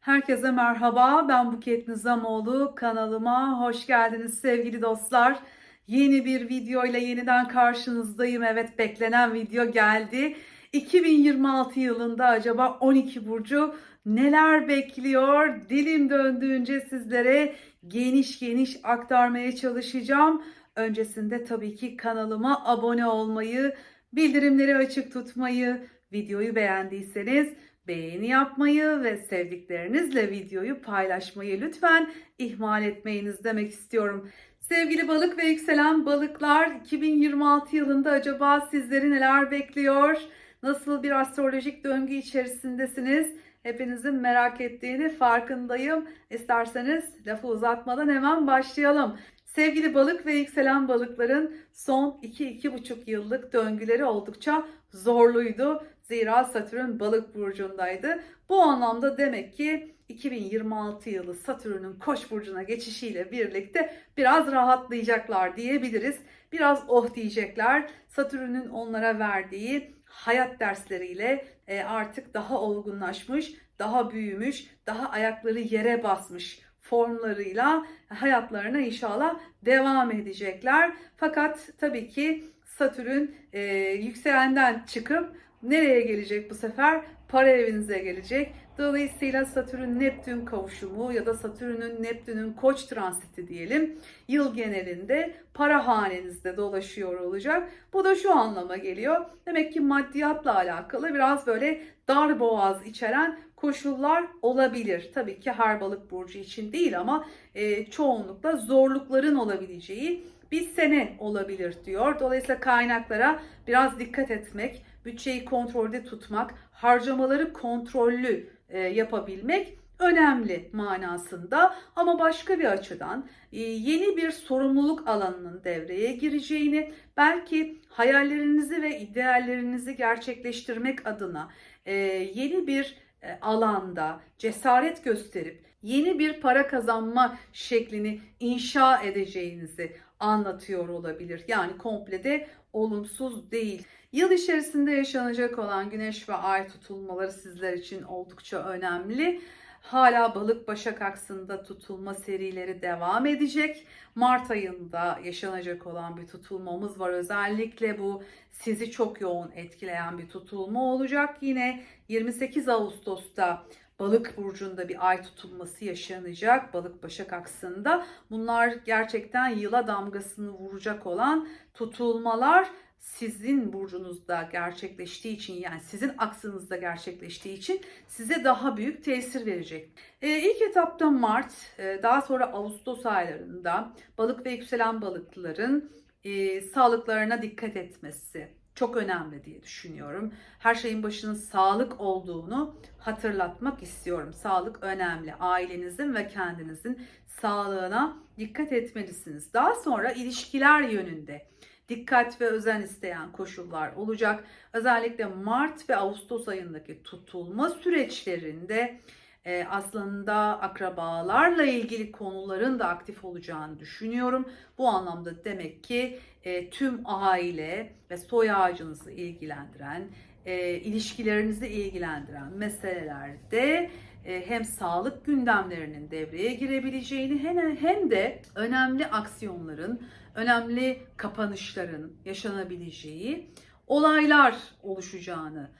Herkese merhaba. Ben Buket Nizamoğlu. Kanalıma hoş geldiniz sevgili dostlar. Yeni bir video ile yeniden karşınızdayım. Evet beklenen video geldi. 2026 yılında acaba 12 burcu neler bekliyor? Dilim döndüğünce sizlere geniş geniş aktarmaya çalışacağım. Öncesinde tabii ki kanalıma abone olmayı, bildirimleri açık tutmayı, videoyu beğendiyseniz beğeni yapmayı ve sevdiklerinizle videoyu paylaşmayı lütfen ihmal etmeyiniz demek istiyorum. Sevgili balık ve yükselen balıklar 2026 yılında acaba sizleri neler bekliyor? Nasıl bir astrolojik döngü içerisindesiniz? Hepinizin merak ettiğini farkındayım. İsterseniz lafı uzatmadan hemen başlayalım. Sevgili balık ve yükselen balıkların son 2-2,5 yıllık döngüleri oldukça zorluydu. Zira Satürn balık burcundaydı. Bu anlamda demek ki 2026 yılı Satürn'ün Koç burcuna geçişiyle birlikte biraz rahatlayacaklar diyebiliriz. Biraz oh diyecekler. Satürn'ün onlara verdiği hayat dersleriyle e, artık daha olgunlaşmış, daha büyümüş, daha ayakları yere basmış formlarıyla hayatlarına inşallah devam edecekler. Fakat tabii ki Satürn e, yükselenden çıkıp nereye gelecek bu sefer? Para evinize gelecek. Dolayısıyla Satürn Neptün kavuşumu ya da Satürn'ün Neptün'ün koç transiti diyelim yıl genelinde para hanenizde dolaşıyor olacak. Bu da şu anlama geliyor. Demek ki maddiyatla alakalı biraz böyle dar boğaz içeren koşullar olabilir. Tabii ki her balık burcu için değil ama e, çoğunlukla zorlukların olabileceği bir sene olabilir diyor. Dolayısıyla kaynaklara biraz dikkat etmek, bütçeyi kontrolde tutmak, harcamaları kontrollü e, yapabilmek önemli manasında ama başka bir açıdan e, yeni bir sorumluluk alanının devreye gireceğini, belki hayallerinizi ve ideallerinizi gerçekleştirmek adına e, yeni bir alanda cesaret gösterip yeni bir para kazanma şeklini inşa edeceğinizi anlatıyor olabilir. Yani komple de olumsuz değil. Yıl içerisinde yaşanacak olan güneş ve ay tutulmaları sizler için oldukça önemli. Hala balık başak aksında tutulma serileri devam edecek. Mart ayında yaşanacak olan bir tutulmamız var. Özellikle bu sizi çok yoğun etkileyen bir tutulma olacak. Yine 28 Ağustos'ta Balık burcunda bir ay tutulması yaşanacak. Balık Başak aksında. Bunlar gerçekten yıla damgasını vuracak olan tutulmalar sizin burcunuzda gerçekleştiği için yani sizin aksınızda gerçekleştiği için size daha büyük tesir verecek. Ee, ilk etapta Mart, e, daha sonra Ağustos aylarında balık ve yükselen balıkların e, sağlıklarına dikkat etmesi çok önemli diye düşünüyorum. Her şeyin başının sağlık olduğunu hatırlatmak istiyorum. Sağlık önemli. Ailenizin ve kendinizin sağlığına dikkat etmelisiniz. Daha sonra ilişkiler yönünde dikkat ve özen isteyen koşullar olacak. Özellikle Mart ve Ağustos ayındaki tutulma süreçlerinde e, aslında akrabalarla ilgili konuların da aktif olacağını düşünüyorum. Bu anlamda demek ki e, tüm aile ve soy ağacınızı ilgilendiren, e, ilişkilerinizi ilgilendiren meselelerde e, hem sağlık gündemlerinin devreye girebileceğini hem, de önemli aksiyonların, önemli kapanışların yaşanabileceği olaylar oluşacağını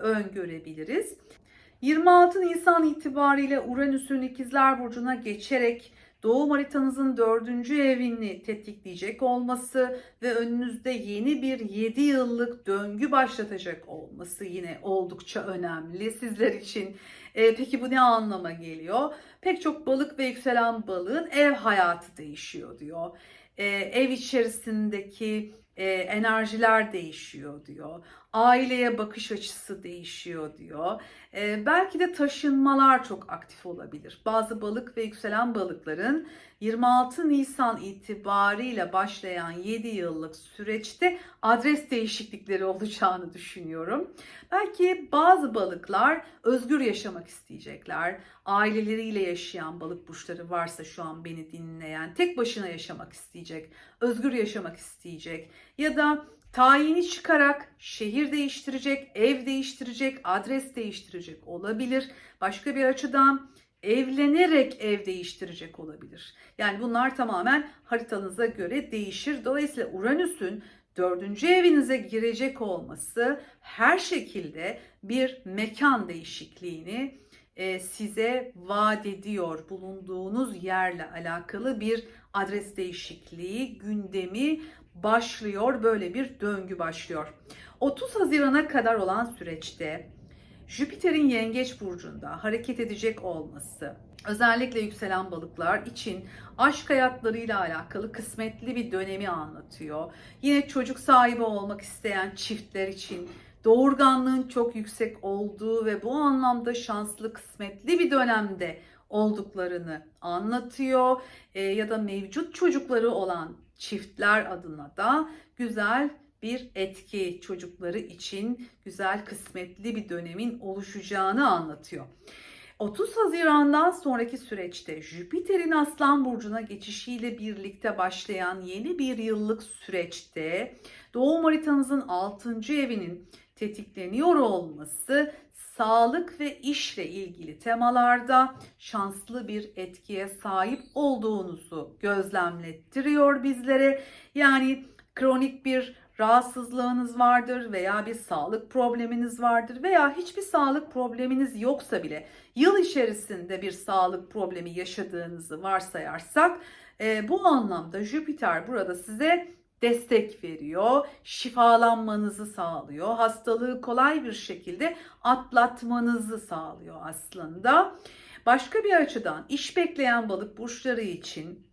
öngörebiliriz. 26 Nisan itibariyle Uranüs'ün ikizler Burcu'na geçerek doğum haritanızın dördüncü evini tetikleyecek olması ve önünüzde yeni bir 7 yıllık döngü başlatacak olması yine oldukça önemli sizler için. E, peki bu ne anlama geliyor? Pek çok balık ve yükselen balığın ev hayatı değişiyor diyor. E, ev içerisindeki e, enerjiler değişiyor diyor. Aileye bakış açısı değişiyor diyor. E, belki de taşınmalar çok aktif olabilir. Bazı balık ve yükselen balıkların 26 Nisan itibariyle başlayan 7 yıllık süreçte adres değişiklikleri olacağını düşünüyorum. Belki bazı balıklar özgür yaşamak isteyecekler. Aileleriyle yaşayan balık burçları varsa şu an beni dinleyen tek başına yaşamak isteyecek, özgür yaşamak isteyecek ya da Tayini çıkarak şehir değiştirecek, ev değiştirecek, adres değiştirecek olabilir. Başka bir açıdan evlenerek ev değiştirecek olabilir. Yani bunlar tamamen haritanıza göre değişir. Dolayısıyla Uranüs'ün dördüncü evinize girecek olması her şekilde bir mekan değişikliğini size vaat ediyor. Bulunduğunuz yerle alakalı bir adres değişikliği gündemi başlıyor. Böyle bir döngü başlıyor. 30 Haziran'a kadar olan süreçte Jüpiter'in Yengeç burcunda hareket edecek olması özellikle yükselen balıklar için aşk hayatlarıyla alakalı kısmetli bir dönemi anlatıyor. Yine çocuk sahibi olmak isteyen çiftler için doğurganlığın çok yüksek olduğu ve bu anlamda şanslı, kısmetli bir dönemde olduklarını anlatıyor. E, ya da mevcut çocukları olan çiftler adına da güzel bir etki çocukları için güzel kısmetli bir dönemin oluşacağını anlatıyor. 30 Haziran'dan sonraki süreçte Jüpiter'in Aslan Burcu'na geçişiyle birlikte başlayan yeni bir yıllık süreçte doğum haritanızın 6. evinin tetikleniyor olması sağlık ve işle ilgili temalarda şanslı bir etkiye sahip olduğunuzu gözlemlettiriyor bizlere. Yani kronik bir rahatsızlığınız vardır veya bir sağlık probleminiz vardır veya hiçbir sağlık probleminiz yoksa bile yıl içerisinde bir sağlık problemi yaşadığınızı varsayarsak e, bu anlamda Jüpiter burada size destek veriyor, şifalanmanızı sağlıyor, hastalığı kolay bir şekilde atlatmanızı sağlıyor aslında. Başka bir açıdan iş bekleyen balık burçları için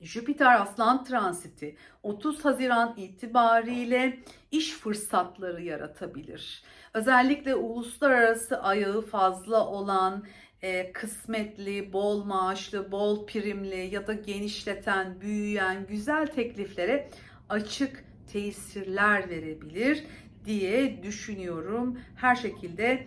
Jüpiter Aslan transiti 30 Haziran itibariyle iş fırsatları yaratabilir. Özellikle uluslararası ayağı fazla olan e, kısmetli, bol maaşlı, bol primli ya da genişleten, büyüyen güzel tekliflere açık tesirler verebilir diye düşünüyorum. Her şekilde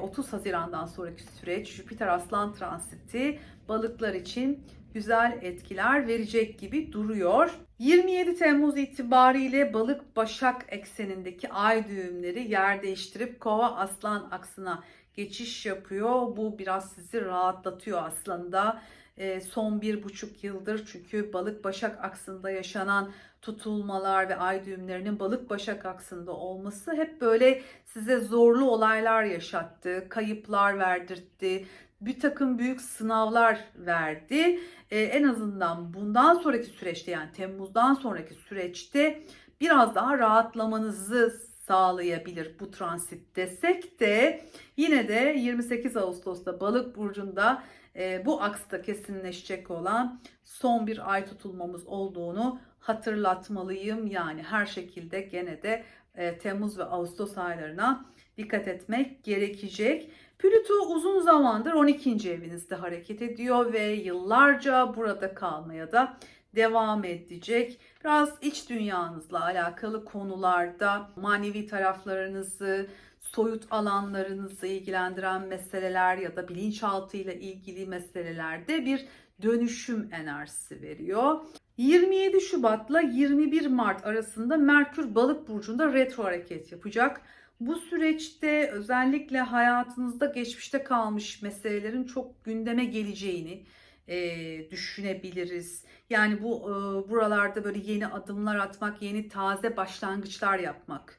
30 Haziran'dan sonraki süreç Jüpiter Aslan transiti balıklar için güzel etkiler verecek gibi duruyor. 27 Temmuz itibariyle balık başak eksenindeki ay düğümleri yer değiştirip kova aslan aksına geçiş yapıyor. Bu biraz sizi rahatlatıyor aslında. E, son bir buçuk yıldır çünkü balık başak aksında yaşanan tutulmalar ve ay düğümlerinin balık başak aksında olması hep böyle size zorlu olaylar yaşattı, kayıplar verdirtti, bir takım büyük sınavlar verdi. Ee, en azından bundan sonraki süreçte yani Temmuz'dan sonraki süreçte biraz daha rahatlamanızı sağlayabilir bu transit desek de yine de 28 Ağustos'ta Balık burcunda e, bu aksta kesinleşecek olan son bir ay tutulmamız olduğunu hatırlatmalıyım. Yani her şekilde gene de e, Temmuz ve Ağustos aylarına dikkat etmek gerekecek. Plüto uzun zamandır 12. evinizde hareket ediyor ve yıllarca burada kalmaya da devam edecek. Biraz iç dünyanızla alakalı konularda manevi taraflarınızı, soyut alanlarınızı ilgilendiren meseleler ya da bilinçaltı ile ilgili meselelerde bir dönüşüm enerjisi veriyor. 27 Şubat'la 21 Mart arasında Merkür Balık burcunda retro hareket yapacak. Bu süreçte özellikle hayatınızda geçmişte kalmış meselelerin çok gündeme geleceğini e, düşünebiliriz. Yani bu e, buralarda böyle yeni adımlar atmak, yeni taze başlangıçlar yapmak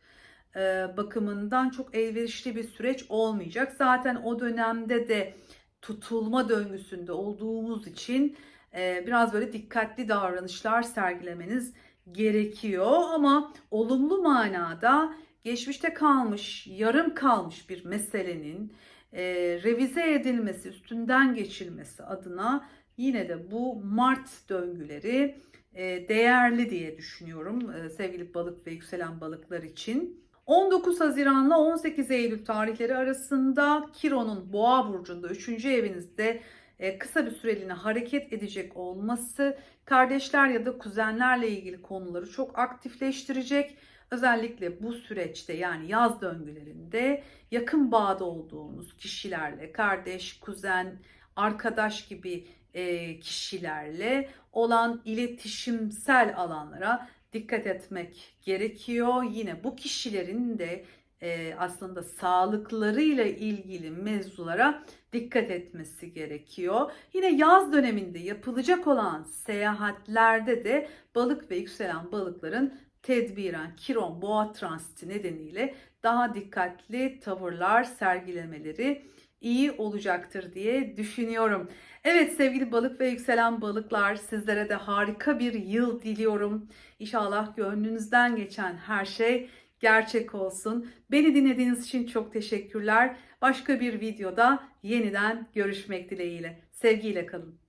bakımından çok elverişli bir süreç olmayacak. Zaten o dönemde de tutulma döngüsünde olduğumuz için e, biraz böyle dikkatli davranışlar sergilemeniz gerekiyor ama olumlu manada geçmişte kalmış, yarım kalmış bir meselenin e, revize edilmesi, üstünden geçilmesi adına yine de bu Mart döngüleri e, değerli diye düşünüyorum e, sevgili balık ve yükselen balıklar için. 19 Haziran'la 18 Eylül tarihleri arasında Kiron'un Boğa burcunda 3. evinizde e, kısa bir süreliğine hareket edecek olması kardeşler ya da kuzenlerle ilgili konuları çok aktifleştirecek. Özellikle bu süreçte yani yaz döngülerinde yakın bağda olduğunuz kişilerle, kardeş, kuzen, arkadaş gibi e, kişilerle olan iletişimsel alanlara dikkat etmek gerekiyor. Yine bu kişilerin de e, aslında sağlıklarıyla ilgili mevzulara dikkat etmesi gerekiyor. Yine yaz döneminde yapılacak olan seyahatlerde de balık ve yükselen balıkların tedbiren Kiron boğa transiti nedeniyle daha dikkatli tavırlar sergilemeleri iyi olacaktır diye düşünüyorum. Evet sevgili balık ve yükselen balıklar sizlere de harika bir yıl diliyorum. İnşallah gönlünüzden geçen her şey gerçek olsun. Beni dinlediğiniz için çok teşekkürler. Başka bir videoda yeniden görüşmek dileğiyle. Sevgiyle kalın.